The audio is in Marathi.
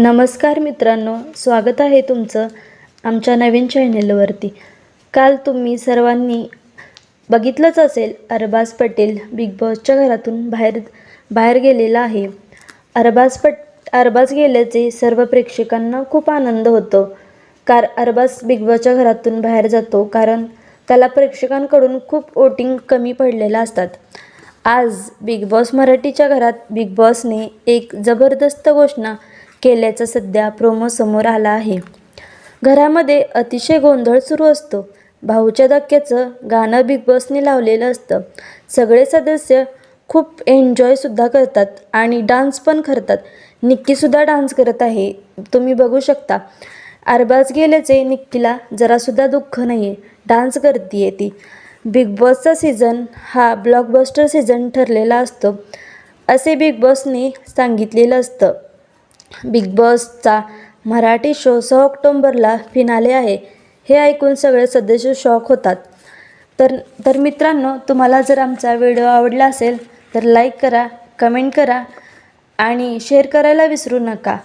नमस्कार मित्रांनो स्वागत आहे तुमचं आमच्या नवीन चॅनेलवरती काल तुम्ही सर्वांनी बघितलंच असेल अरबाज पटेल बिग बॉसच्या घरातून बाहेर बाहेर गेलेला आहे. अरबाज पट अरबाज गेल्याचे सर्व प्रेक्षकांना खूप आनंद होतो. कार अरबाज बिग बॉसच्या घरातून बाहेर जातो कारण त्याला प्रेक्षकांकडून खूप वोटिंग कमी पडलेलं असतात. आज बिग बॉस मराठीच्या घरात बिग बॉसने एक जबरदस्त घोषणा केल्याचा सध्या प्रोमो समोर आला आहे. घरामध्ये अतिशय गोंधळ सुरू असतो. भाऊच्या धक्क्याचं गाणं बिग बॉसने लावलेलं असतं. सगळे सदस्य खूप एन्जॉयसुद्धा करतात आणि डान्स पण करतात. निक्कीसुद्धा डान्स करत आहे. तुम्ही बघू शकता. अरबाज गेल्याचे निक्कीला जरासुद्धा दुःख नाही आहे डान्स करते ती. बिग बॉसचा सीझन हा ब्लॉकबस्टर सीझन ठरलेला असतो. असे बिग बॉसने सांगितलेलं असतं. बिग बॉसचा मराठी शो सहा ऑक्टोंबरला फिनाले आहे. हे ऐकून सगळे सदस्य शॉक होतात. तर तर मित्रांनो तुम्हाला जर आमचा व्हिडिओ आवडला असेल तर लाईक करा कमेंट करा आणि शेअर करायला विसरू नका.